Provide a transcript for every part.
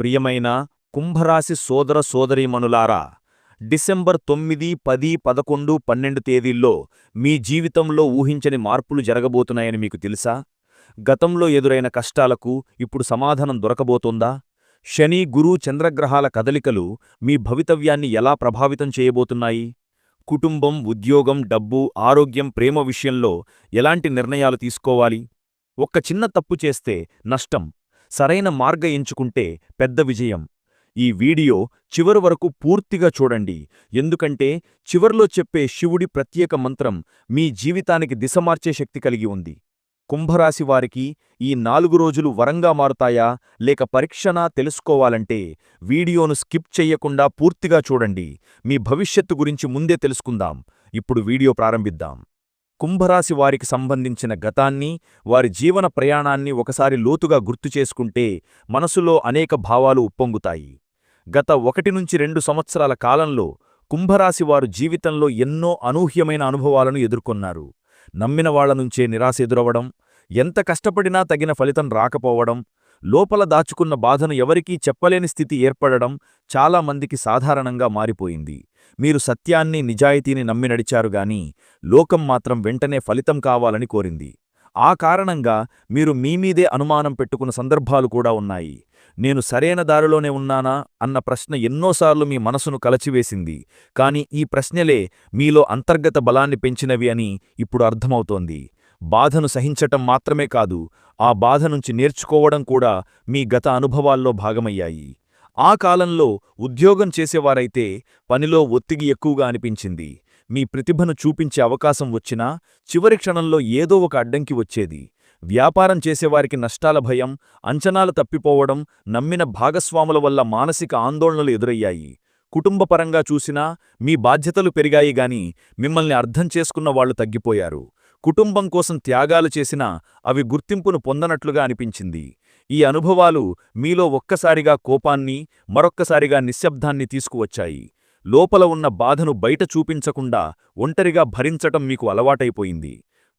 ప్రియమైన కుంభరాశి సోదర సోదరీమణులారా డిసెంబర్ తొమ్మిది పది పదకొండు పన్నెండు తేదీల్లో మీ జీవితంలో ఊహించని మార్పులు జరగబోతున్నాయని మీకు తెలుసా? గతంలో ఎదురైన కష్టాలకు ఇప్పుడు సమాధానం దొరకబోతోందా? శని గురు చంద్రగ్రహాల కదలికలు మీ భవితవ్యాన్ని ఎలా ప్రభావితం చేయబోతున్నాయి? కుటుంబం ఉద్యోగం డబ్బు ఆరోగ్యం ప్రేమ విషయంలో ఎలాంటి నిర్ణయాలు తీసుకోవాలి? ఒక్క చిన్న తప్పు చేస్తే నష్టం. సరైన మార్గ ఎంచుకుంటే పెద్ద విజయం. ఈ వీడియో చివరి వరకు పూర్తిగా చూడండి. ఎందుకంటే చివర్లో చెప్పే శివుడి ప్రత్యేక మంత్రం మీ జీవితానికి దిశమార్చే శక్తి కలిగి ఉంది. కుంభరాశి వారికి ఈ నాలుగు రోజులు వరంగా మారుతాయా? లేక పరీక్షనా తెలుసుకోవాలంటే వీడియోను స్కిప్ చెయ్యకుండా పూర్తిగా చూడండి. మీ భవిష్యత్తు గురించి ముందే తెలుసుకుందాం. ఇప్పుడు వీడియో ప్రారంభిద్దాం. కుంభరాశి వారికి సంబంధించిన గతాన్ని వారి జీవన ప్రయాణాన్ని ఒకసారి లోతుగా గుర్తుచేసుకుంటే మనసులో అనేక భావాలు ఉప్పొంగుతాయి. గత ఒకటి నుంచి రెండు సంవత్సరాల కాలంలో కుంభరాశి వారు జీవితంలో ఎన్నో అనూహ్యమైన అనుభవాలను ఎదుర్కొన్నారు. నమ్మిన వాళ్ళ నుంచే నిరాశ ఎదురవడం ఎంత కష్టపడినా తగిన ఫలితం రాకపోవడం లోపల దాచుకున్న బాధను ఎవరికీ చెప్పలేని స్థితి ఏర్పడడం చాలామందికి సాధారణంగా మారిపోయింది. మీరు సత్యాన్ని నిజాయితీని నమ్మి నడిచారుగాని లోకం మాత్రం వెంటనే ఫలితం కావాలని కోరింది. ఆ కారణంగా మీరు మీమీదే అనుమానం పెట్టుకున్న సందర్భాలు కూడా ఉన్నాయి. నేను సరైన దారిలోనే ఉన్నానా అన్న ప్రశ్న ఎన్నోసార్లు మీ మనసును కలచివేసింది. కాని ఈ ప్రశ్నలే మీలో అంతర్గత బలాన్ని పెంచినవి అని ఇప్పుడు అర్థమవుతోంది. బాధను సహించటం మాత్రమే కాదు ఆ బాధ నుంచి నేర్చుకోవడం కూడా మీ గత అనుభవాల్లో భాగమయ్యాయి. ఆ కాలంలో ఉద్యోగం చేసేవారైతే పనిలో ఒత్తిగి ఎక్కువగా అనిపించింది. మీ ప్రతిభను చూపించే అవకాశం వచ్చినా చివరి క్షణంలో ఏదో ఒక అడ్డంకి వచ్చేది. వ్యాపారం చేసేవారికి నష్టాల భయం అంచనాలు తప్పిపోవడం నమ్మిన భాగస్వాముల వల్ల మానసిక ఆందోళనలు ఎదురయ్యాయి. కుటుంబపరంగా చూసినా మీ బాధ్యతలు పెరిగాయి గాని మిమ్మల్ని అర్థం చేసుకున్న వాళ్ళు తగ్గిపోయారు. కుటుంబం కోసం త్యాగాలు చేసినా అవి గుర్తింపును పొందనట్లుగా అనిపించింది. ఈ అనుభవాలు మీలో ఒక్కసారిగా కోపాన్ని మరొక్కసారిగా నిశ్శబ్దాన్ని తీసుకువచ్చాయి. లోపల ఉన్న బాధను బయట చూపించకుండా ఒంటరిగా భరించటం మీకు అలవాటైపోయింది.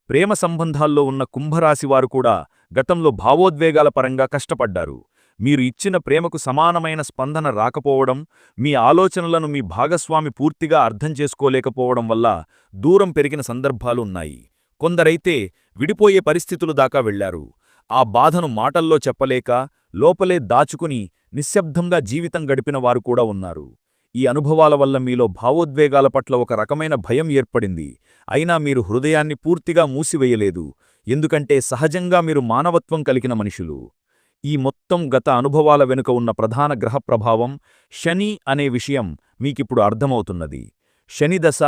ప్రేమ సంబంధాల్లో ఉన్న కుంభరాశివారు కూడా గతంలో భావోద్వేగాల పరంగా కష్టపడ్డారు. మీరు ఇచ్చిన ప్రేమకు సమానమైన స్పందన రాకపోవడం మీ ఆలోచనలను మీ భాగస్వామి పూర్తిగా అర్థం చేసుకోలేకపోవడం వల్ల దూరం పెరిగిన సందర్భాలు ఉన్నాయి కొందరైతే విడిపోయే పరిస్థితులు దాకా వెళ్ళారు ఆ బాధను మాటల్లో చెప్పలేక లోపలే దాచుకుని నిశ్శబ్దంగా జీవితం గడిపిన వారు కూడా ఉన్నారు. ఈ అనుభవాల వల్ల మీలో భావోద్వేగాల పట్ల ఒక రకమైన భయం ఏర్పడింది. అయినా మీరు హృదయాన్ని పూర్తిగా మూసివేయలేదు. ఎందుకంటే సహజంగా మీరు మానవత్వం కలిగిన మనుషులు. ఈ మొత్తం గత అనుభవాల వెనుక ఉన్న ప్రధాన గ్రహ ప్రభావం శని అనే విషయం మీకిప్పుడు అర్థమవుతున్నది. శనిదశ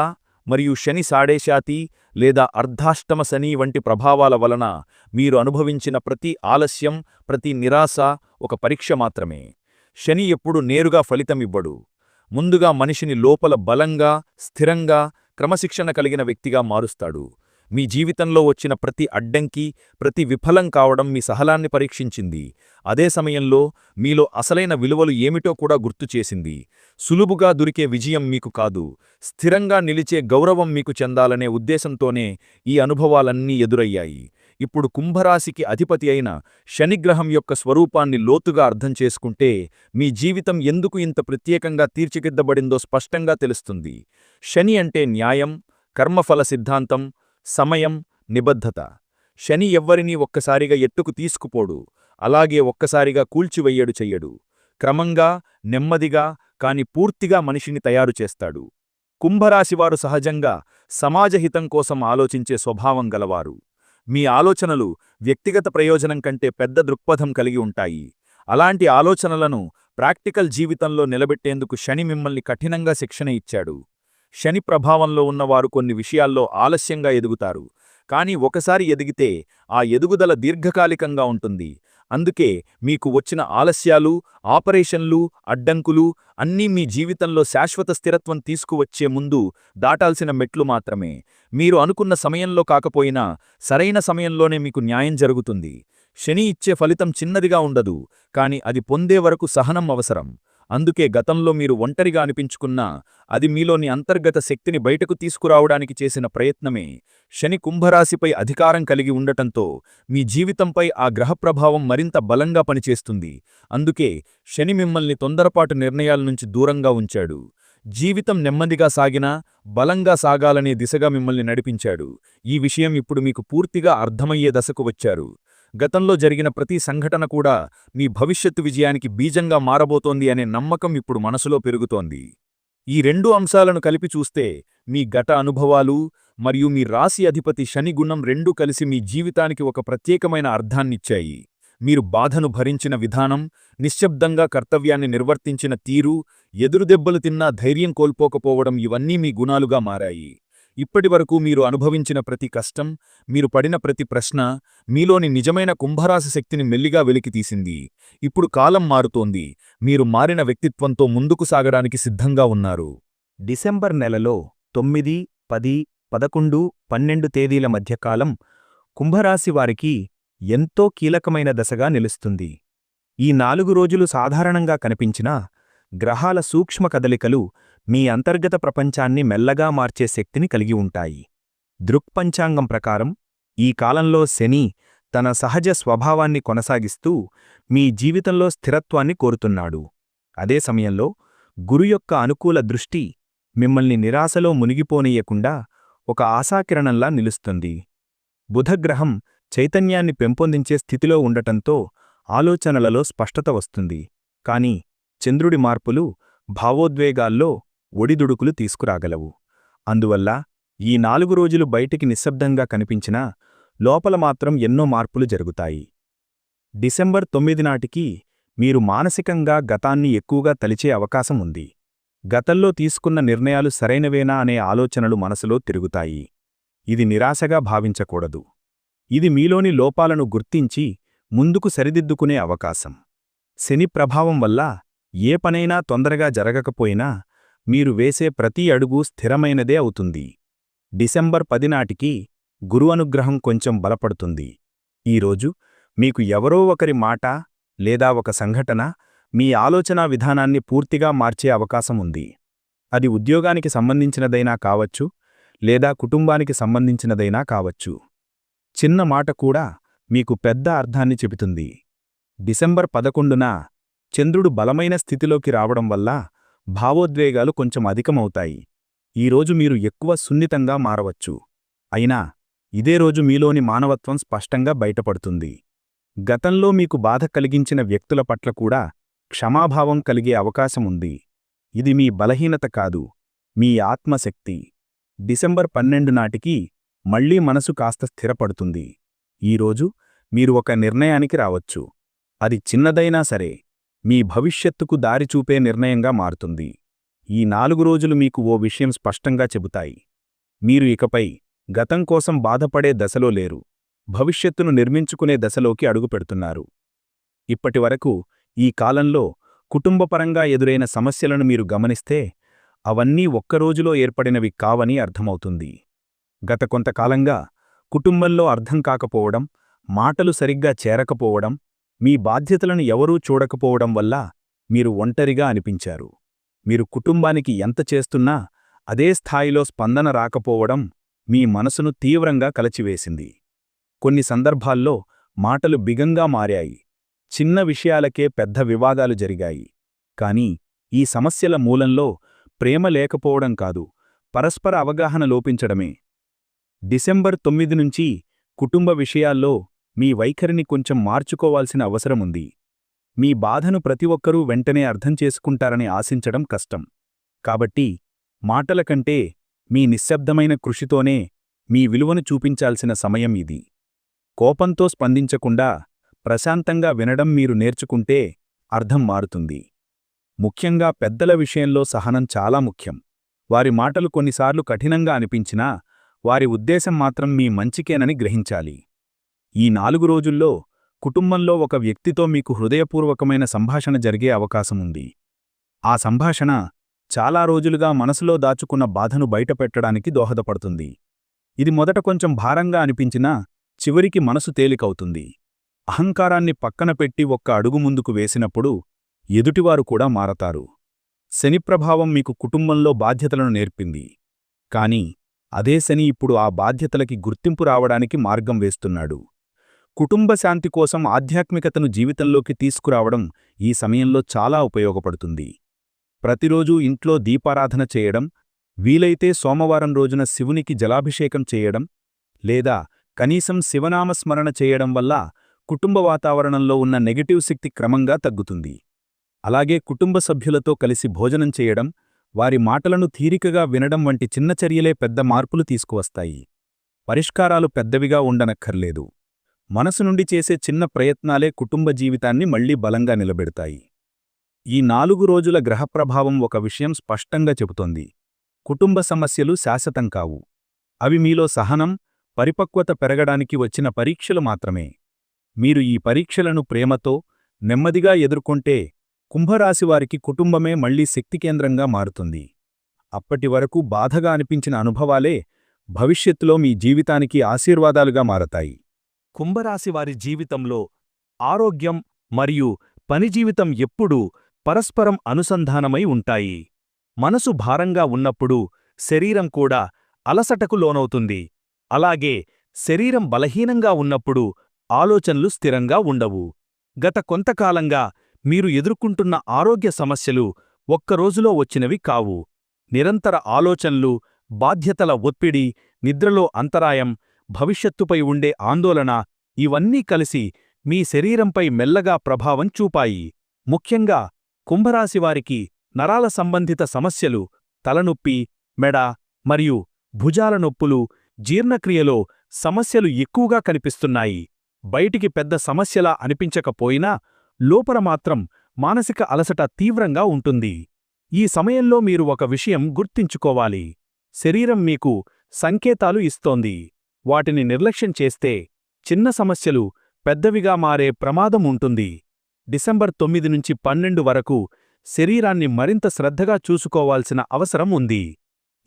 మరియు శని సాడేశాతి లేదా అర్ధాష్టమ శని వంటి ప్రభావాల వలన మీరు అనుభవించిన ప్రతి ఆలస్యం ప్రతి నిరాశ ఒక పరీక్ష మాత్రమే. శని ఎప్పుడు నేరుగా ఫలితమివ్వడు ముందుగా మనిషిని లోపల బలంగా స్థిరంగా క్రమశిక్షణ కలిగిన వ్యక్తిగా మారుస్తాడు. మీ జీవితంలో వచ్చిన ప్రతి అడ్డంకి ప్రతి విఫలం కావడం మీ సహలాన్ని పరీక్షించింది. అదే సమయంలో మీలో అసలైన విలువలు ఏమిటో కూడా గుర్తుచేసింది సులువుగా దొరికే విజయం మీకు కాదు. స్థిరంగా నిలిచే గౌరవం మీకు చెందాలనే ఉద్దేశంతోనే ఈ అనుభవాలన్నీ ఎదురయ్యాయి. ఇప్పుడు కుంభరాశికి అధిపతి అయిన శనిగ్రహం యొక్క స్వరూపాన్ని లోతుగా అర్థం చేసుకుంటే మీ జీవితం ఎందుకు ఇంత ప్రత్యేకంగా తీర్చిదిద్దబడిందో స్పష్టంగా తెలుస్తుంది. శని అంటే న్యాయం కర్మఫల సిద్ధాంతం సమయం నిబద్ధత. శని ఎవ్వరినీ ఒక్కసారిగా ఎట్టుకు తీసుకుపోడు అలాగే ఒక్కసారిగా కూల్చివెయ్యడు చెయ్యడు. క్రమంగా నెమ్మదిగా కాని పూర్తిగా మనిషిని తయారు చేస్తాడు. కుంభరాశివారు సహజంగా సమాజహితం కోసం ఆలోచించే స్వభావం గలవారు. మీ ఆలోచనలు వ్యక్తిగత ప్రయోజనం కంటే పెద్ద దృక్పథం కలిగి ఉంటాయి. అలాంటి ఆలోచనలను ప్రాక్టికల్ జీవితంలో నిలబెట్టేందుకు శని మిమ్మల్ని కఠినంగా శిక్షణ ఇచ్చాడు. శని ప్రభావంలో ఉన్నవారు కొన్ని విషయాల్లో ఆలస్యంగా ఎదుగుతారు. కానీ ఒకసారి ఎదిగితే ఆ ఎదుగుదల దీర్ఘకాలికంగా ఉంటుంది. అందుకే మీకు వచ్చిన ఆలస్యాలు ఆపరేషన్లు అడ్డంకులు అన్నీ మీ జీవితంలో శాశ్వత స్థిరత్వం తీసుకువచ్చే ముందు దాటాల్సిన మెట్లు మాత్రమే. మీరు అనుకున్న సమయంలో కాకపోయినా సరైన సమయంలోనే మీకు న్యాయం జరుగుతుంది. శని ఇచ్చే ఫలితం చిన్నదిగా ఉండదు కాని అది పొందే వరకు సహనం అవసరం. అందుకే గతంలో మీరు ఒంటరిగా అనిపించుకున్నా అది మీలోని అంతర్గత శక్తిని బయటకు తీసుకురావడానికి చేసిన ప్రయత్నమే. శని కుంభరాశిపై అధికారం కలిగి ఉండటంతో మీ జీవితంపై ఆ గ్రహ ప్రభావం మరింత బలంగా పనిచేస్తుంది. అందుకే శని మిమ్మల్ని తొందరపాటు నిర్ణయాల నుంచి దూరంగా ఉంచాడు. జీవితం నెమ్మదిగా సాగినా బలంగా సాగాలనే దిశగా మిమ్మల్ని నడిపించాడు. ఈ విషయం ఇప్పుడు మీకు పూర్తిగా అర్థమయ్యే దశకు వచ్చారు. గతంలో జరిగిన ప్రతి సంఘటన కూడా మీ భవిష్యత్తు విజయానికి బీజంగా మారబోతోంది అనే నమ్మకం ఇప్పుడు మనసులో పెరుగుతోంది. ఈ రెండు అంశాలను కలిపి చూస్తే మీ గత అనుభవాలు మరియు మీ రాశి అధిపతి శని గుణం రెండూ కలిసి మీ జీవితానికి ఒక ప్రత్యేకమైన అర్థాన్నిచ్చాయి. మీరు బాధను భరించిన విధానం నిశ్శబ్దంగా కర్తవ్యాన్ని నిర్వర్తించిన తీరు ఎదురుదెబ్బలు తిన్నా ధైర్యం కోల్పోకపోవడం ఇవన్నీ మీ గుణాలుగా మారాయి. ఇప్పటివరకు మీరు అనుభవించిన ప్రతి కష్టం మీరు పడిన ప్రతి ప్రశ్న మీలోని నిజమైన కుంభరాశి శక్తిని మెల్లిగా వెలికితీసింది ఇప్పుడు కాలం మారుతోంది. మీరు మారిన వ్యక్తిత్వంతో ముందుకు సాగడానికి సిద్ధంగా ఉన్నారు. డిసెంబర్ నెలలో తొమ్మిది పది పదకొండు పన్నెండు తేదీల మధ్యకాలం కుంభరాశి వారికి ఎంతో కీలకమైన దశగా నిలుస్తుంది. ఈ నాలుగు రోజులు సాధారణంగా కనిపించినా గ్రహాల సూక్ష్మ కదలికలు మీ అంతర్గత ప్రపంచాన్ని మెల్లగా మార్చే శక్తిని కలిగి ఉంటాయి. దృక్పంచాంగం ప్రకారం ఈ కాలంలో శని తన సహజ స్వభావాన్ని కొనసాగిస్తూ మీ జీవితంలో స్థిరత్వాన్ని కోరుతున్నాడు. అదే సమయంలో గురు యొక్క అనుకూల దృష్టి మిమ్మల్ని నిరాశలో మునిగిపోనీయకుండా ఒక ఆశాకిరణంలా నిలుస్తుంది. బుధగ్రహం చైతన్యాన్ని పెంపొందించే స్థితిలో ఉండటంతో ఆలోచనలలో స్పష్టత వస్తుంది. కాని చంద్రుడి మార్పులు భావోద్వేగాల్లో ఒడిదుడుకులు తీసుకురాగలవు. అందువల్ల ఈ నాలుగు రోజులు బయటికి నిశ్శబ్దంగా కనిపించినా లోపల మాత్రం ఎన్నో మార్పులు జరుగుతాయి. డిసెంబర్ తొమ్మిది నాటికి మీరు మానసికంగా గతాన్ని ఎక్కువగా తలిచే అవకాశం ఉంది. గతంలో తీసుకున్న నిర్ణయాలు సరైనవేనా అనే ఆలోచనలు మనసులో తిరుగుతాయి. ఇది నిరాశగా భావించకూడదు. ఇది మీలోని లోపాలను గుర్తించి ముందుకు సరిదిద్దుకునే అవకాశం. శని ప్రభావం వల్ల ఏ పనైనా తొందరగా జరగకపోయినా మీరు వేసే ప్రతి అడుగు స్థిరమైనదే అవుతుంది. డిసెంబర్ పదినాటికి గురు అనుగ్రహం కొంచెం బలపడుతుంది. ఈరోజు మీకు ఎవరో ఒకరి మాట లేదా ఒక సంఘటన మీ ఆలోచనా విధానాన్ని పూర్తిగా మార్చే అవకాశం ఉంది. అది ఉద్యోగానికి సంబంధించినదైనా కావచ్చు లేదా కుటుంబానికి సంబంధించినదైనా కావచ్చు. చిన్న మాట కూడా మీకు పెద్ద అర్థాన్ని చెబుతుంది. డిసెంబర్ పదకొండున చంద్రుడు బలమైన స్థితిలోకి రావడం వల్ల భావోద్వేగాలు కొంచెం అధికమవుతాయి. ఈరోజు మీరు ఎక్కువ సున్నితంగా మారవచ్చు. అయినా ఇదే రోజు మీలోని మానవత్వం స్పష్టంగా బయటపడుతుంది. గతంలో మీకు బాధ కలిగించిన వ్యక్తుల పట్ల కూడా క్షమాభావం కలిగే అవకాశముంది ఇది మీ బలహీనత కాదు మీ ఆత్మశక్తి. డిసెంబర్ పన్నెండు నాటికి మళ్ళీ మనసు కాస్త స్థిరపడుతుంది. ఈరోజు మీరు ఒక నిర్ణయానికి రావచ్చు. అది చిన్నదైనా సరే. మీ భవిష్యత్తుకు దారి చూపే నిర్ణయంగా మారుతుంది. ఈ నాలుగు రోజులు మీకు ఓ విషయం స్పష్టంగా చెబుతాయి. మీరు ఇకపై గతం కోసం బాధపడే దశలో లేరు. భవిష్యత్తును నిర్మించుకునే దశలోకి అడుగుపెడుతున్నారు ఇప్పటివరకు ఈ కాలంలో కుటుంబపరంగా ఎదురైన సమస్యలను మీరు గమనిస్తే అవన్నీ ఒక్కరోజులో ఏర్పడినవి కావని అర్థమవుతుంది. గత కొంతకాలంగా కుటుంబంలో అర్థం కాకపోవడం మాటలు సరిగ్గా చేరకపోవడం మీ బాధ్యతలను ఎవరూ చూడకపోవడం వల్ల మీరు ఒంటరిగా అనిపించారు. మీరు కుటుంబానికి ఎంత చేస్తున్నా అదే స్థాయిలో స్పందన రాకపోవడం మీ మనసును తీవ్రంగా కలచివేసింది. కొన్ని సందర్భాల్లో మాటలు బిగంగా మారాయి. చిన్న విషయాలకే పెద్ద వివాదాలు జరిగాయి. కాని ఈ సమస్యల మూలంలో ప్రేమ లేకపోవడం కాదు పరస్పర అవగాహన లోపించడమే. డిసెంబర్ తొమ్మిది నుంచి కుటుంబ విషయాల్లో మీ వైఖరిని కొంచెం మార్చుకోవాల్సిన అవసరముంది మీ బాధను ప్రతి ఒక్కరూ వెంటనే అర్థం చేసుకుంటారని ఆశించడం కష్టం. కాబట్టి మాటల కంటే మీ నిశ్శబ్దమైన కృషితోనే మీ విలువను చూపించాల్సిన సమయం ఇది. కోపంతో స్పందించకుండా ప్రశాంతంగా వినడం మీరు నేర్చుకుంటే అర్థం మారుతుంది. ముఖ్యంగా పెద్దల విషయంలో సహనం చాలా ముఖ్యం. వారి మాటలు కొన్నిసార్లు కఠినంగా అనిపించినా వారి ఉద్దేశం మాత్రం మీ మంచికేనని గ్రహించాలి. ఈ నాలుగు రోజుల్లో కుటుంబంలో ఒక వ్యక్తితో మీకు హృదయపూర్వకమైన సంభాషణ జరిగే అవకాశముంది ఆ సంభాషణ చాలా రోజులుగా మనసులో దాచుకున్న బాధను బయటపెట్టడానికి దోహదపడుతుంది. ఇది మొదట కొంచెం భారంగా అనిపించినా చివరికి మనసు తేలికవుతుంది. అహంకారాన్ని పక్కన పెట్టి ఒక్క అడుగు ముందుకు వేసినప్పుడు ఎదుటివారు కూడా మారతారు. శని ప్రభావం మీకు కుటుంబంలో బాధ్యతలను నేర్పింది. కాని అదే శని ఇప్పుడు ఆ బాధ్యతలకి గుర్తింపు రావడానికి మార్గం వేస్తున్నాడు. కుటుంబ శాంతి కోసం ఆధ్యాత్మికతను జీవితంలోకి తీసుకురావడం ఈ సమయంలో చాలా ఉపయోగపడుతుంది. ప్రతిరోజూ ఇంట్లో దీపారాధన చేయడం వీలైతే సోమవారం రోజున శివునికి జలాభిషేకం చేయడం లేదా కనీసం శివనామస్మరణ చేయడం వల్ల కుటుంబ వాతావరణంలో ఉన్న నెగటివ్ శక్తి క్రమంగా తగ్గుతుంది. అలాగే కుటుంబ సభ్యులతో కలిసి భోజనం చేయడం వారి మాటలను తీరికగా వినడం వంటి చిన్న చర్యలే పెద్ద మార్పులు తీసుకువస్తాయి. పరిష్కారాలు పెద్దవిగా ఉండనక్కర్లేదు. మనసు నుండి చేసే చిన్న ప్రయత్నాలే కుటుంబ జీవితాన్ని మళ్ళీ బలంగా నిలబెడతాయి. ఈ నాలుగు రోజుల గ్రహప్రభావం ఒక విషయం స్పష్టంగా చెబుతోంది. కుటుంబ సమస్యలు శాశ్వతం కావు. అవి మీలో సహనం పరిపక్వత పెరగడానికి వచ్చిన పరీక్షలు మాత్రమే. మీరు ఈ పరీక్షలను ప్రేమతో నెమ్మదిగా ఎదుర్కొంటే కుంభరాశివారికి కుటుంబమే మళ్ళీ శక్తికేంద్రంగా మారుతుంది. అప్పటివరకు బాధగా అనిపించిన అనుభవాలే భవిష్యత్తులో మీ జీవితానికి ఆశీర్వాదాలుగా మారతాయి. కుంభరాశివారి జీవితంలో ఆరోగ్యం మరియు పనిజీవితం ఎప్పుడూ పరస్పరం అనుసంధానమై ఉంటాయి. మనసు భారంగా ఉన్నప్పుడు శరీరం కూడా అలసటకు లోనవుతుంది. అలాగే శరీరం బలహీనంగా ఉన్నప్పుడు ఆలోచనలు స్థిరంగా ఉండవు. గత కొంతకాలంగా మీరు ఎదుర్కొంటున్న ఆరోగ్య సమస్యలు ఒక్కరోజులో వచ్చినవి కావు. నిరంతర ఆలోచనలు బాధ్యతల ఒత్తిడి నిద్రలో అంతరాయం భవిష్యత్తుపై ఉండే ఆందోళన ఇవన్నీ కలిసి మీ శరీరంపై మెల్లగా ప్రభావం చూపాయి. ముఖ్యంగా కుంభరాశివారికి నరాల సంబంధిత సమస్యలు తలనొప్పి మెడ మరియు భుజాల నొప్పులు జీర్ణక్రియలో సమస్యలు ఎక్కువగా కనిపిస్తున్నాయి. బయటికి పెద్ద సమస్యలా అనిపించకపోయినా లోపల మాత్రం మానసిక అలసట తీవ్రంగా ఉంటుంది. ఈ సమయంలో మీరు ఒక విషయం గుర్తించుకోవాలి. శరీరం మీకు సంకేతాలు ఇస్తోంది. వాటిని నిర్లక్ష్యం చేస్తే చిన్న సమస్యలు పెద్దవిగా మారే ప్రమాదం ఉంటుంది. డిసెంబర్ తొమ్మిది నుంచి పన్నెండు వరకు శరీరాన్ని మరింత శ్రద్ధగా చూసుకోవాల్సిన అవసరం ఉంది.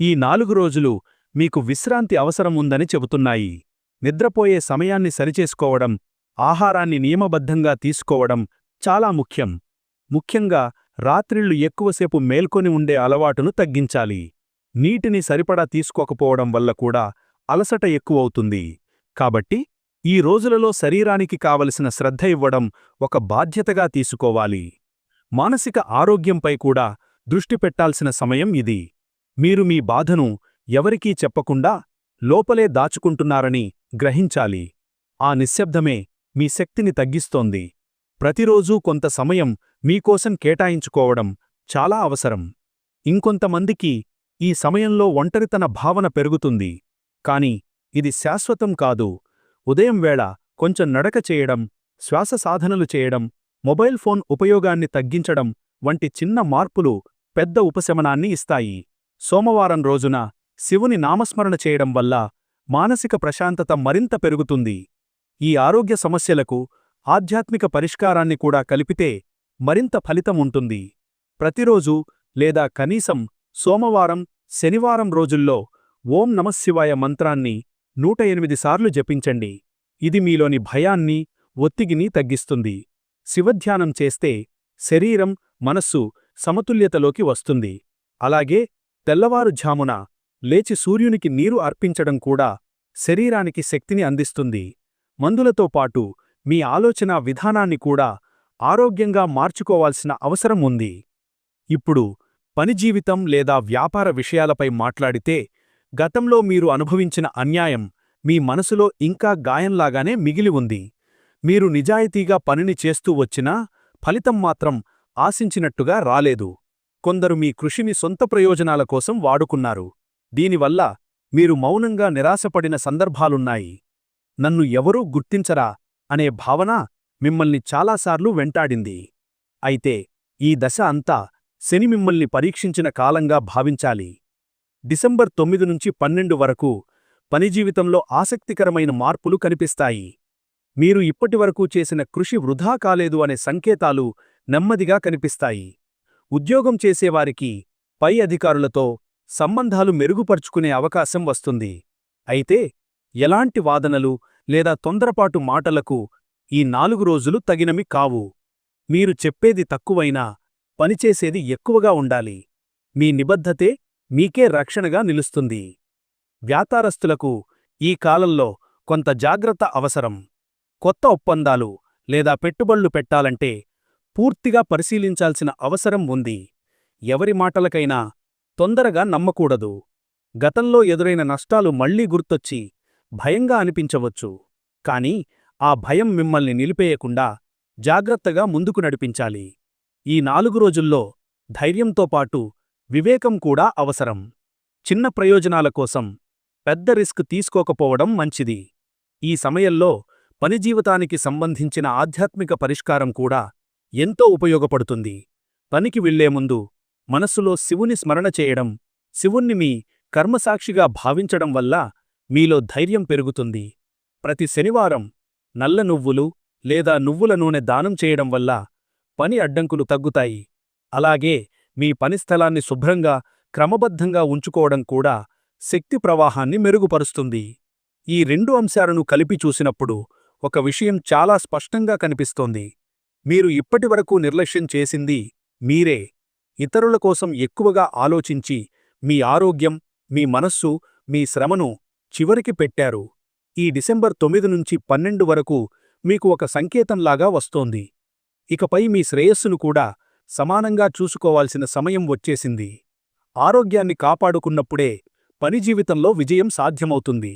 ఈ నాలుగు రోజులు మీకు విశ్రాంతి అవసరం ఉందని చెబుతున్నాయి. నిద్రపోయే సమయాన్ని సరిచేసుకోవడం ఆహారాన్ని నియమబద్ధంగా తీసుకోవడం చాలా ముఖ్యం. ముఖ్యంగా రాత్రిళ్ళు ఎక్కువసేపు మేల్కొని ఉండే అలవాటును తగ్గించాలి. నీటిని సరిపడా తీసుకోకపోవడం వల్ల కూడా అలసట ఎక్కువవుతుంది. కాబట్టి ఈ రోజులలో శరీరానికి కావలసిన శ్రద్ధ ఇవ్వడం ఒక బాధ్యతగా తీసుకోవాలి. మానసిక ఆరోగ్యంపై కూడా దృష్టి పెట్టాల్సిన సమయం ఇది. మీరు మీ బాధను ఎవరికీ చెప్పకుండా లోపలే దాచుకుంటున్నారని గ్రహించాలి. ఆ నిశ్శబ్దమే మీ శక్తిని తగ్గిస్తోంది. ప్రతిరోజూ కొంత సమయం మీకోసం కేటాయించుకోవడం చాలా అవసరం. ఇంకొంతమందికి ఈ సమయంలో ఒంటరితన భావన పెరుగుతుంది. కాని ఇది శాశ్వతం కాదు. ఉదయం వేళ కొంచెం నడక చేయడం శ్వాస సాధనలు చేయడం మొబైల్ ఫోన్ ఉపయోగాన్ని తగ్గించడం వంటి చిన్న మార్పులు పెద్ద ఉపశమనాన్ని ఇస్తాయి. సోమవారం రోజున శివుని నామస్మరణ చేయడం వల్ల మానసిక ప్రశాంతత మరింత పెరుగుతుంది. ఈ ఆరోగ్య సమస్యలకు ఆధ్యాత్మిక పరిష్కారాన్ని కూడా కలిపితే మరింత ఫలితం ఉంటుంది. ప్రతిరోజు లేదా కనీసం సోమవారం శనివారం రోజుల్లో ఓం నమశివాయ మంత్రాన్ని నూట ఎనిమిది సార్లు జపించండి. ఇది మీలోని భయాన్ని ఒత్తిగిని తగ్గిస్తుంది. శివధ్యానం చేస్తే శరీరం మనస్సు సమతుల్యతలోకి వస్తుంది. అలాగే తెల్లవారుఝామున లేచి సూర్యునికి నీరు అర్పించడం కూడా శరీరానికి శక్తిని అందిస్తుంది. మందులతో పాటు మీ ఆలోచన విధానాన్ని కూడా ఆరోగ్యంగా మార్చుకోవాల్సిన అవసరం ఉంది. ఇప్పుడు పనిజీవితం లేదా వ్యాపార విషయాలపై మాట్లాడితే గతంలో మీరు అనుభవించిన అన్యాయం మీ మనసులో ఇంకా గాయంలాగానే మిగిలి ఉంది. మీరు నిజాయితీగా పనిని చేస్తూ వచ్చినా ఫలితం మాత్రం ఆశించినట్టుగా రాలేదు. కొందరు మీ కృషిని సొంత ప్రయోజనాల కోసం వాడుకున్నారు. దీనివల్ల మీరు మౌనంగా నిరాశపడిన సందర్భాలున్నాయి. నన్ను ఎవరూ గుర్తించరా అనే భావన మిమ్మల్ని చాలాసార్లు వెంటాడింది. అయితే ఈ దశ అంతా శని మిమ్మల్ని పరీక్షించిన కాలంగా భావించాలి. డిసెంబర్ తొమ్మిది నుంచి పన్నెండు వరకు పనిజీవితంలో ఆసక్తికరమైన మార్పులు కనిపిస్తాయి. మీరు ఇప్పటివరకు చేసిన కృషి వృధా కాలేదు అనే సంకేతాలు నెమ్మదిగా కనిపిస్తాయి. ఉద్యోగం చేసేవారికి పై అధికారులతో సంబంధాలు మెరుగుపరుచుకునే అవకాశం వస్తుంది. అయితే ఎలాంటి వాదనలు లేదా తొందరపాటు మాటలకు ఈ నాలుగు రోజులు తగినమి కావు. మీరు చెప్పేది తక్కువైనా పనిచేసేది ఎక్కువగా ఉండాలి. మీ నిబద్ధతే మీకే రక్షణగా నిలుస్తుంది. వ్యాపారస్తులకు ఈ కాలంలో కొంత జాగ్రత్త అవసరం. కొత్త ఒప్పందాలు లేదా పెట్టుబడులు పెట్టాలంటే పూర్తిగా పరిశీలించాల్సిన అవసరం ఉంది. ఎవరి మాటలకైనా తొందరగా నమ్మకూడదు. గతంలో ఎదురైన నష్టాలు మళ్ళీ గుర్తొచ్చి భయంగా అనిపించవచ్చు. కాని ఆ భయం మిమ్మల్ని నిలిపేయకుండా జాగ్రత్తగా ముందుకు నడిపించాలి. ఈ నాలుగు రోజుల్లో ధైర్యంతో పాటు వివేకం కూడా అవసరం. చిన్న ప్రయోజనాల కోసం పెద్ద రిస్క్ తీసుకోకపోవడం మంచిది. ఈ సమయంలో పనిజీవితానికి సంబంధించిన ఆధ్యాత్మిక పరిష్కారం కూడా ఎంతో ఉపయోగపడుతుంది. పనికి వెళ్ళే ముందు మనస్సులో శివుని స్మరణ చేయడం శివుణ్ణి మీ కర్మసాక్షిగా భావించడం వల్ల మీలో ధైర్యం పెరుగుతుంది. ప్రతి శనివారం నల్ల నువ్వులు లేదా నువ్వుల నూనె దానం చేయడం వల్ల పని అడ్డంకులు తగ్గుతాయి. అలాగే మీ పనిస్థలాన్ని శుభ్రంగా క్రమబద్ధంగా ఉంచుకోవడం కూడా శక్తి ప్రవాహాన్ని మెరుగుపరుస్తుంది. ఈ రెండు అంశాలను కలిపి చూసినప్పుడు ఒక విషయం చాలా స్పష్టంగా కనిపిస్తోంది. మీరు ఇప్పటివరకు నిర్లక్ష్యం చేసింది మీరే. ఇతరుల కోసం ఎక్కువగా ఆలోచించి మీ ఆరోగ్యం మీ మనస్సు మీ శ్రమను చివరికి పెట్టారు. ఈ డిసెంబర్ తొమ్మిది నుంచి పన్నెండు వరకు మీకు ఒక సంకేతంలాగా వస్తోంది. ఇకపై మీ శ్రేయస్సును కూడా సమానంగా చూసుకోవాల్సిన సమయం వచ్చేసింది. ఆరోగ్యాన్ని కాపాడుకున్నప్పుడే పని జీవితంలో విజయం సాధ్యమవుతుంది.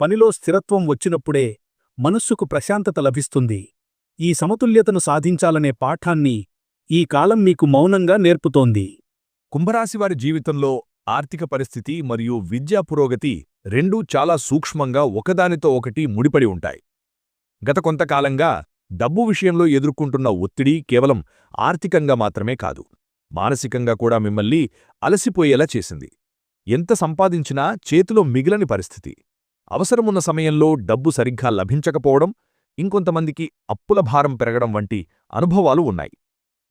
పనిలో స్థిరత్వం వచ్చినప్పుడే మనస్సుకు ప్రశాంతత లభిస్తుంది. ఈ సమతుల్యతను సాధించాలనే పాఠాన్ని ఈ కాలం మీకు మౌనంగా నేర్పుతోంది. కుంభరాశివారి జీవితంలో ఆర్థిక పరిస్థితి మరియు విద్యా పురోగతి రెండూ చాలా సూక్ష్మంగా ఒకదానితో ఒకటి ముడిపడి ఉంటాయి. గత కొంతకాలంగా డబ్బు విషయంలో ఎదుర్కొంటున్న ఒత్తిడి కేవలం ఆర్థికంగా మాత్రమే కాదు మానసికంగా కూడా మిమ్మల్ని అలసిపోయేలా చేసింది. ఎంత సంపాదించినా చేతిలో మిగిలని పరిస్థితి. అవసరమున్న సమయంలో డబ్బు సరిగ్గా లభించకపోవడం ఇంకొంతమందికి అప్పుల భారం పెరగడం వంటి అనుభవాలు ఉన్నాయి.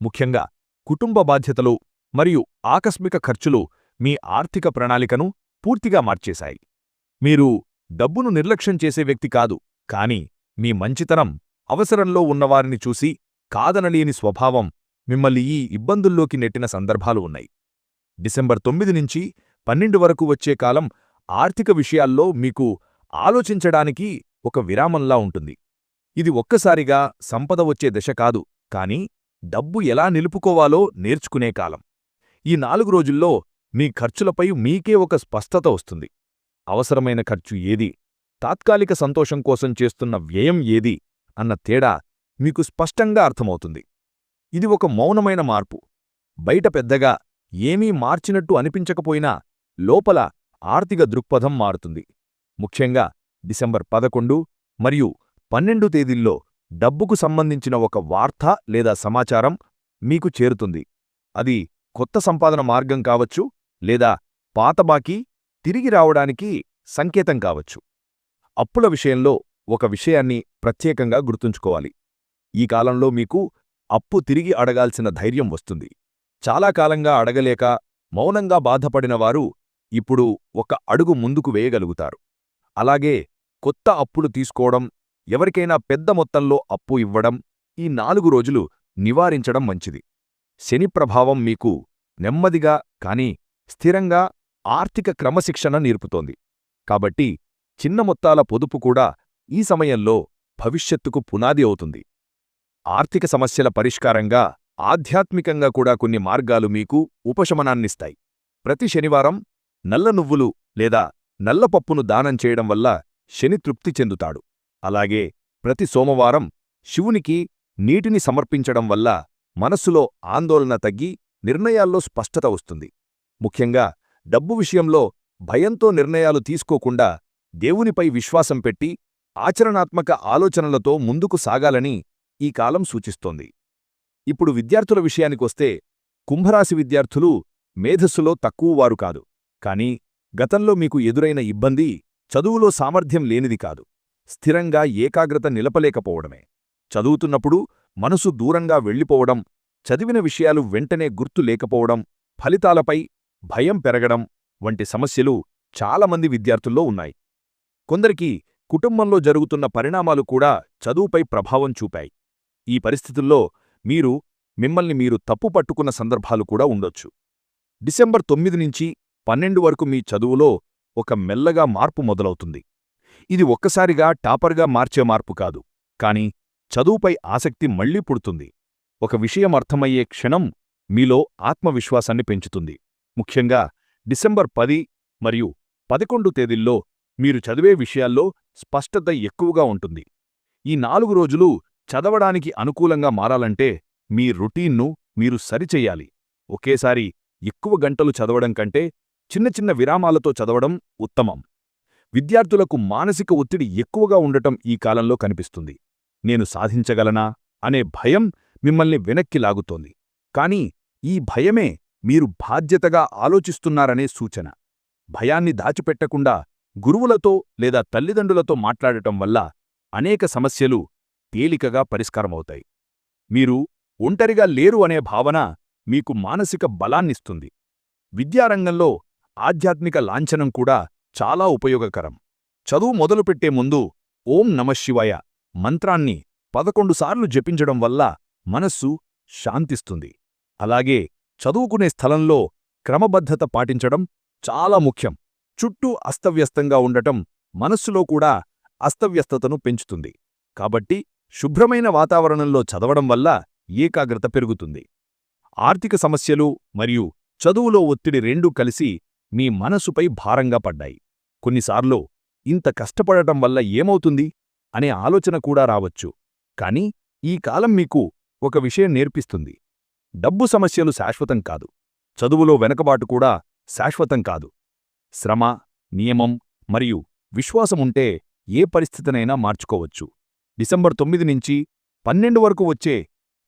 ముఖ్యంగా కుటుంబ బాధ్యతలు మరియు ఆకస్మిక ఖర్చులు మీ ఆర్థిక ప్రణాళికను పూర్తిగా మార్చేశాయి. మీరు డబ్బును నిర్లక్ష్యం చేసే వ్యక్తి కాదు కాని మీ మంచితనం అవసరంలో ఉన్నవారిని చూసి కాదనలేని స్వభావం మిమ్మల్ని ఈ ఇబ్బందుల్లోకి నెట్టిన సందర్భాలు ఉన్నాయి. డిసెంబర్ తొమ్మిది నుంచి పన్నెండు వరకు వచ్చే కాలం ఆర్థిక విషయాల్లో మీకు ఆలోచించడానికి ఒక విరామంలా ఉంటుంది. ఇది ఒక్కసారిగా సంపద వచ్చే దశ కాదు కాని డబ్బు ఎలా నిలుపుకోవాలో నేర్చుకునే కాలం. ఈ నాలుగు రోజుల్లో మీ ఖర్చులపై మీకే ఒక స్పష్టత వస్తుంది. అవసరమైన ఖర్చు ఏది? తాత్కాలిక సంతోషం కోసం చేస్తున్న వ్యయం ఏది? అన్న తేడా మీకు స్పష్టంగా అర్థమవుతుంది. ఇది ఒక మౌనమైన మార్పు. బయట పెద్దగా ఏమీ మార్చినట్టు అనిపించకపోయినా లోపల ఆర్థిక దృక్పథం మారుతుంది. ముఖ్యంగా డిసెంబర్ పదకొండు మరియు పన్నెండు తేదీల్లో డబ్బుకు సంబంధించిన ఒక వార్త లేదా సమాచారం మీకు చేరుతుంది. అది కొత్త సంపాదన మార్గం కావచ్చు లేదా పాత బాకీ తిరిగి రావడానికి సంకేతం కావచ్చు. అప్పుల విషయంలో ఒక విషయాన్ని ప్రత్యేకంగా గుర్తుంచుకోవాలి. ఈ కాలంలో మీకు అప్పు తిరిగి అడగాల్సిన ధైర్యం వస్తుంది. చాలా కాలంగా అడగలేక మౌనంగా బాధపడిన వారు ఇప్పుడు ఒక అడుగు ముందుకు వేయగలుగుతారు. అలాగే కొత్త అప్పులు తీసుకోవడం ఎవరికైనా పెద్ద మొత్తంలో అప్పు ఇవ్వడం ఈ నాలుగు రోజులు నివారించడం మంచిది. శని ప్రభావం మీకు నెమ్మదిగా కాని స్థిరంగా ఆర్థిక క్రమశిక్షణ నేర్పుతోంది. కాబట్టి చిన్న మొత్తాల పొదుపు కూడా ఈ సమయంలో భవిష్యత్తుకు పునాది అవుతుంది. ఆర్థిక సమస్యల పరిష్కారంగా ఆధ్యాత్మికంగా కూడా కొన్ని మార్గాలు మీకు ఉపశమనాన్నిస్తాయి. ప్రతి శనివారం నల్ల నువ్వులు లేదా నల్లపప్పును దానం చేయడం వల్ల శని తృప్తి చెందుతాడు. అలాగే ప్రతి సోమవారం శివునికి నీటిని సమర్పించడం వల్ల మనస్సులో ఆందోళన తగ్గి నిర్ణయాల్లో స్పష్టత వస్తుంది. ముఖ్యంగా డబ్బు విషయంలో భయంతో నిర్ణయాలు తీసుకోకుండా దేవునిపై విశ్వాసం పెట్టి ఆచరణాత్మక ఆలోచనలతో ముందుకు సాగాలని ఈ కాలం సూచిస్తోంది. ఇప్పుడు విద్యార్థుల విషయానికొస్తే కుంభరాశి విద్యార్థులు మేధస్సులో తక్కువవారు కాదు. కాని గతంలో మీకు ఎదురైన ఇబ్బంది చదువులో సామర్థ్యం లేనిది కాదు. స్థిరంగా ఏకాగ్రత నిలపలేకపోవడమే. చదువుతున్నప్పుడు మనసు దూరంగా వెళ్ళిపోవడం చదివిన విషయాలు వెంటనే గుర్తు లేకపోవడం ఫలితాలపై భయం పెరగడం వంటి సమస్యలు చాలామంది విద్యార్థుల్లో ఉన్నాయి. కొందరికి కుటుంబంలో జరుగుతున్న పరిణామాలు కూడా చదువుపై ప్రభావం చూపాయి. ఈ పరిస్థితుల్లో మీరు మిమ్మల్ని మీరు తప్పు పట్టుకున్న సందర్భాలు కూడా ఉండొచ్చు. డిసెంబర్ తొమ్మిది నుంచి పన్నెండు వరకు మీ చదువులో ఒక మెల్లగా మార్పు మొదలవుతుంది. ఇది ఒక్కసారిగా టాపర్గా మార్చే మార్పు కాదు కాని చదువుపై ఆసక్తి మళ్ళీ పుడుతుంది. ఒక విషయం అర్థమయ్యే క్షణం మీలో ఆత్మవిశ్వాసాన్ని పెంచుతుంది. ముఖ్యంగా డిసెంబర్ పది మరియు పదకొండు తేదీల్లో మీరు చదివే విషయాల్లో స్పష్టత ఎక్కువగా ఉంటుంది. ఈ నాలుగు రోజులు చదవడానికి అనుకూలంగా మారాలంటే మీ రొటీన్ను మీరు సరిచెయ్యాలి. ఒకేసారి ఎక్కువ గంటలు చదవడం కంటే చిన్న చిన్న విరామాలతో చదవడం ఉత్తమం. విద్యార్థులకు మానసిక ఒత్తిడి ఎక్కువగా ఉండటం ఈ కాలంలో కనిపిస్తుంది. నేను సాధించగలనా అనే భయం మిమ్మల్ని వెనక్కి లాగుతోంది. కాని ఈ భయమే మీరు బాధ్యతగా ఆలోచిస్తున్నారనే సూచన. భయాన్ని దాచిపెట్టకుండా గురువులతో లేదా తల్లిదండ్రులతో మాట్లాడటం వల్ల అనేక సమస్యలు తేలికగా పరిష్కారమవుతాయి. మీరు ఒంటరిగా లేరు అనే భావన మీకు మానసిక బలాన్నిస్తుంది. విద్యారంగంలో ఆధ్యాత్మిక లాంఛనం కూడా చాలా ఉపయోగకరం. చదువు మొదలుపెట్టే ముందు ఓం నమశివాయ మంత్రాన్ని పదకొండుసార్లు జపించడం వల్ల మనస్సు శాంతిస్తుంది. అలాగే చదువుకునే స్థలంలో క్రమబద్ధత పాటించడం చాలా ముఖ్యం. చుట్టూ అస్తవ్యస్తంగా ఉండటం మనస్సులో కూడా అస్తవ్యస్తతను పెంచుతుంది. కాబట్టి శుభ్రమైన వాతావరణంలో చదవడం వల్ల ఏకాగ్రత పెరుగుతుంది. ఆర్థిక సమస్యలు మరియు చదువులో ఒత్తిడి రెండూ కలిసి మీ మనసుపై భారంగా పడ్డాయి. కొన్నిసార్లు ఇంత కష్టపడటం వల్ల ఏమవుతుంది? అనే ఆలోచన కూడా రావచ్చు. కాని ఈ కాలం మీకు ఒక విషయం నేర్పిస్తుంది. డబ్బు సమస్యలు శాశ్వతం కాదు. చదువులో వెనకబాటు కూడా శాశ్వతం కాదు. శ్రమ నియమం మరియు విశ్వాసముంటే ఏ పరిస్థితినైనా మార్చుకోవచ్చు. డిసెంబర్ తొమ్మిది నుంచి పన్నెండు వరకు వచ్చే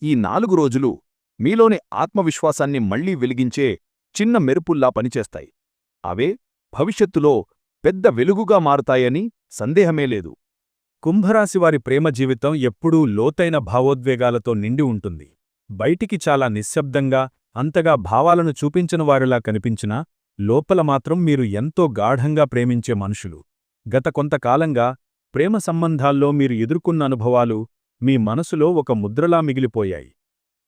ఈ నాలుగు రోజులు మీలోని ఆత్మవిశ్వాసాన్ని మళ్ళీ వెలిగించే చిన్న మెరుపుల్లా పనిచేస్తాయి. అవే భవిష్యత్తులో పెద్ద వెలుగుగా మారుతాయని సందేహమే లేదు. కుంభరాశివారి ప్రేమ జీవితం ఎప్పుడూ లోతైన భావోద్వేగాలతో నిండి ఉంటుంది. బయటికి చాలా నిశ్శబ్దంగా అంతగా భావాలను చూపించని వారిలా కనిపించినా లోపల మాత్రం మీరు ఎంతో గాఢంగా ప్రేమించే మనుషులు. గత కొంతకాలంగా ప్రేమ సంబంధాల్లో మీరు ఎదుర్కొన్న అనుభవాలు మీ మనసులో ఒక ముద్రలా మిగిలిపోయాయి.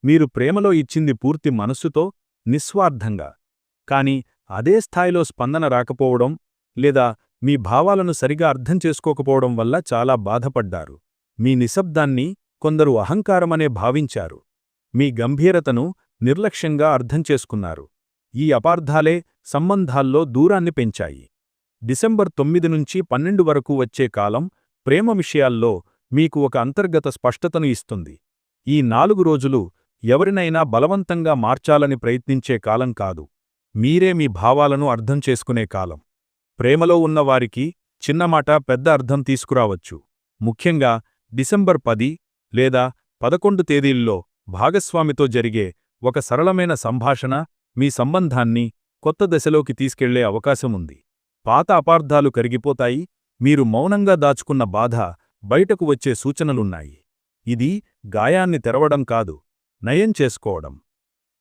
మీరు ప్రేమలో ఇచ్చింది పూర్తి మనస్సుతో నిస్వార్థంగా. కాని అదే స్థాయిలో స్పందన రాకపోవడం లేదా మీ భావాలను సరిగా అర్థం చేసుకోకపోవడం వల్ల చాలా బాధపడ్డారు. మీ నిశ్శబ్దాన్ని కొందరు అహంకారమనే భావించారు. మీ గంభీరతను నిర్లక్ష్యంగా అర్థం చేసుకున్నారు. ఈ అపార్థాలే సంబంధాల్లో దూరాన్ని పెంచాయి. డిసెంబర్ తొమ్మిది నుంచి పన్నెండు వరకు వచ్చే కాలం ప్రేమ విషయాల్లో మీకు ఒక అంతర్గత స్పష్టతను ఇస్తుంది. ఈ నాలుగు రోజులు ఎవరినైనా బలవంతంగా మార్చాలని ప్రయత్నించే కాలం కాదు. మీరే మీ భావాలను అర్థం చేసుకునే కాలం. ప్రేమలో ఉన్నవారికి చిన్నమాట పెద్ద అర్థం తీసుకురావచ్చు. ముఖ్యంగా డిసెంబర్ పది లేదా పదకొండు తేదీల్లో భాగస్వామితో జరిగే ఒక సరళమైన సంభాషణ మీ సంబంధాన్ని కొత్త దశలోకి తీసుకెళ్ళే అవకాశముంది పాత అపార్థాలు కరిగిపోతాయి మీరు మౌనంగా దాచుకున్న బాధ బయటకు వచ్చే సూచనలున్నాయి. ఇది గాయాన్ని తెరవడం కాదు నయం చేసుకోవడం.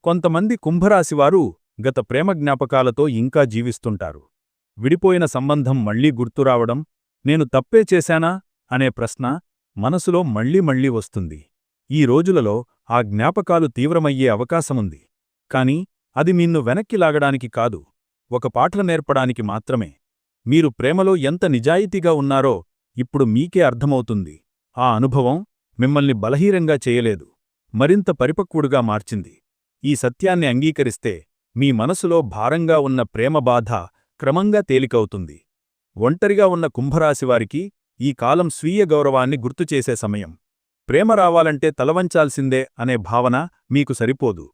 కొంతమంది కుంభరాశివారు గత ప్రేమ జ్ఞాపకాలతో ఇంకా జీవిస్తుంటారు. విడిపోయిన సంబంధం మళ్ళీ గుర్తురావడం నేను తప్పే చేశానా అనే ప్రశ్న మనసులో మళ్ళీ మళ్ళీ వస్తుంది. ఈ రోజులలో ఆ జ్ఞాపకాలు తీవ్రమయ్యే అవకాశముంది. కాని అది నిన్ను వెనక్కి లాగడానికి కాదు ఒక పాఠం నేర్పడానికి మాత్రమే. మీరు ప్రేమలో ఎంత నిజాయితీగా ఉన్నారో ఇప్పుడు మీకే అర్థమవుతుంది. ఆ అనుభవం మిమ్మల్ని బలహీనంగా చేయలేదు మరింత పరిపక్వుడుగా మార్చింది. ఈ సత్యాన్ని అంగీకరిస్తే మీ మనసులో భారంగా ఉన్న ప్రేమ బాధ క్రమంగా తేలికవుతుంది. ఒంటరిగా ఉన్న కుంభరాశివారికి ఈ కాలం స్వీయ గౌరవాన్ని గుర్తుచేసే సమయం. ప్రేమ రావాలంటే తలవంచాల్సిందే అనే భావన మీకు సరిపోదు.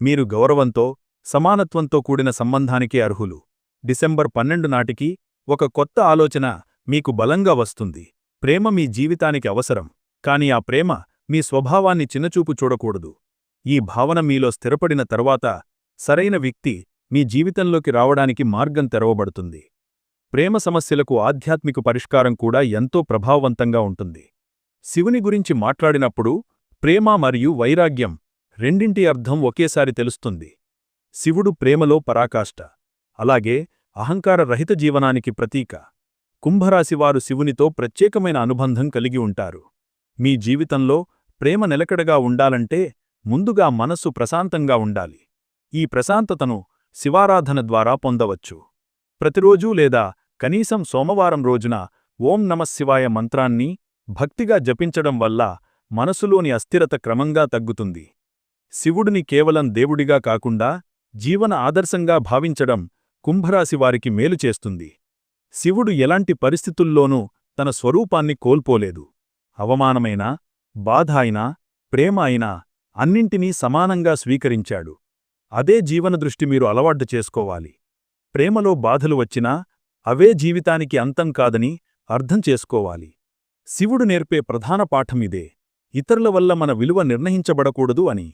మీరు గౌరవంతో సమానత్వంతో కూడిన సంబంధానికి అర్హులు. డిసెంబర్ పన్నెండు నాటికి ఒక కొత్త ఆలోచన మీకు బలంగా వస్తుంది. ప్రేమ మీ జీవితానికి అవసరం కాని ఆ ప్రేమ మీ స్వభావాన్ని చిన్నచూపు చూడకూడదు. ఈ భావన మీలో స్థిరపడిన తర్వాత సరైన వ్యక్తి మీ జీవితంలోకి రావడానికి మార్గం తెరవబడుతుంది. ప్రేమ సమస్యలకు ఆధ్యాత్మిక పరిష్కారం కూడా ఎంతో ప్రభావవంతంగా ఉంటుంది. శివుని గురించి మాట్లాడినప్పుడు ప్రేమ మరియు వైరాగ్యం రెండింటి అర్థం ఒకేసారి తెలుస్తుంది. శివుడు ప్రేమలో పరాకాష్ట. అలాగే అహంకార రహిత జీవనానికి ప్రతీక. కుంభరాశివారు శివునితో ప్రత్యేకమైన అనుబంధం కలిగి ఉంటారు. మీ జీవితంలో ప్రేమ నిలకడగా ఉండాలంటే ముందుగా మనస్సు ప్రశాంతంగా ఉండాలి. ఈ ప్రశాంతతను శివారాధన ద్వారా పొందవచ్చు. ప్రతిరోజూ లేదా కనీసం సోమవారం రోజున ఓం నమశివాయ మంత్రాన్ని భక్తిగా జపించడం వల్ల మనసులోని అస్థిరత క్రమంగా తగ్గుతుంది. శివుడిని కేవలం దేవుడిగా కాకుండా జీవన ఆదర్శంగా భావించడం కుంభరాశివారికి మేలు చేస్తుంది. శివుడు ఎలాంటి పరిస్థితుల్లోనూ తన స్వరూపాన్ని కోల్పోలేదు. అవమానమైనా బాధ అయినా ప్రేమ అయినా అన్నింటినీ సమానంగా స్వీకరించాడు. అదే జీవన దృష్టి మీరు అలవాటు చేసుకోవాలి. ప్రేమలో బాధలు వచ్చినా అవే జీవితానికి అంతం కాదని అర్థం చేసుకోవాలి. శివుడు నేర్పే ప్రధాన పాఠం ఇదే. ఇతరుల వల్ల మన విలువ నిర్ణయించబడకూడదు అని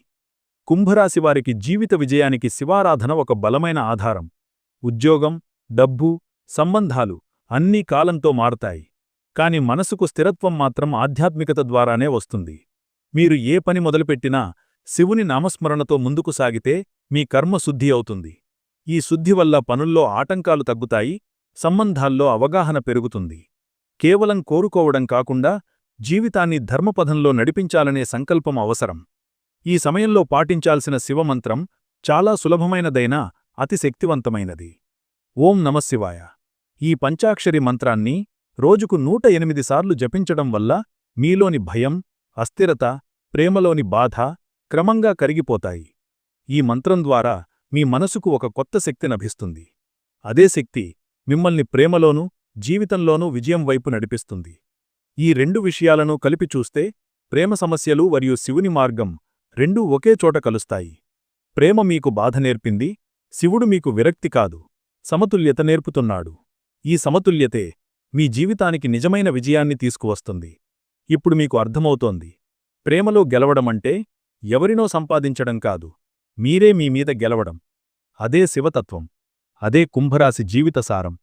కుంభరాశివారికి జీవిత విజయానికి శివారాధన ఒక బలమైన ఆధారం. ఉద్యోగం డబ్బు సంబంధాలు అన్నీ కాలంతో మారతాయి. కాని మనసుకు స్థిరత్వం మాత్రం ఆధ్యాత్మికత ద్వారానే వస్తుంది. మీరు ఏ పని మొదలుపెట్టినా శివుని నామస్మరణతో ముందుకు సాగితే మీ కర్మ శుద్ధి అవుతుంది. ఈ శుద్ధి వల్ల పనుల్లో ఆటంకాలు తగ్గుతాయి సంబంధాల్లో అవగాహన పెరుగుతుంది. కేవలం కోరుకోవడం కాకుండా జీవితాన్ని ధర్మపథంలో నడిపించాలనే సంకల్పం అవసరం. ఈ సమయంలో పాటించాల్సిన శివమంత్రం చాలా సులభమైనదైనా అతి శక్తివంతమైనది ఓం నమశివాయ ఈ పంచాక్షరి మంత్రాన్ని రోజుకు నూట ఎనిమిది సార్లు జపించడం వల్ల మీలోని భయం అస్థిరత ప్రేమలోని బాధ క్రమంగా కరిగిపోతాయి. ఈ మంత్రం ద్వారా మీ మనసుకు ఒక కొత్త శక్తి లభిస్తుంది. అదే శక్తి మిమ్మల్ని ప్రేమలోనూ జీవితంలోనూ విజయం వైపు నడిపిస్తుంది. ఈ రెండు విషయాలను కలిపి చూస్తే ప్రేమ సమస్యలు మరియు శివుని మార్గం రెండూ ఒకే చోట కలుస్తాయి. ప్రేమ మీకు బాధ నేర్పింది శివుడు మీకు విరక్తి కాదు సమతుల్యత నేర్పుతున్నాడు. ఈ సమతుల్యతే మీ జీవితానికి నిజమైన విజయాన్ని తీసుకువస్తుంది. ఇప్పుడు మీకు అర్థమవుతోంది. ప్రేమలో గెలవడమంటే ఎవరినో సంపాదించడం కాదు మీరే మీ మీద గెలవడం. అదే శివతత్వం అదే కుంభరాశి జీవితసారం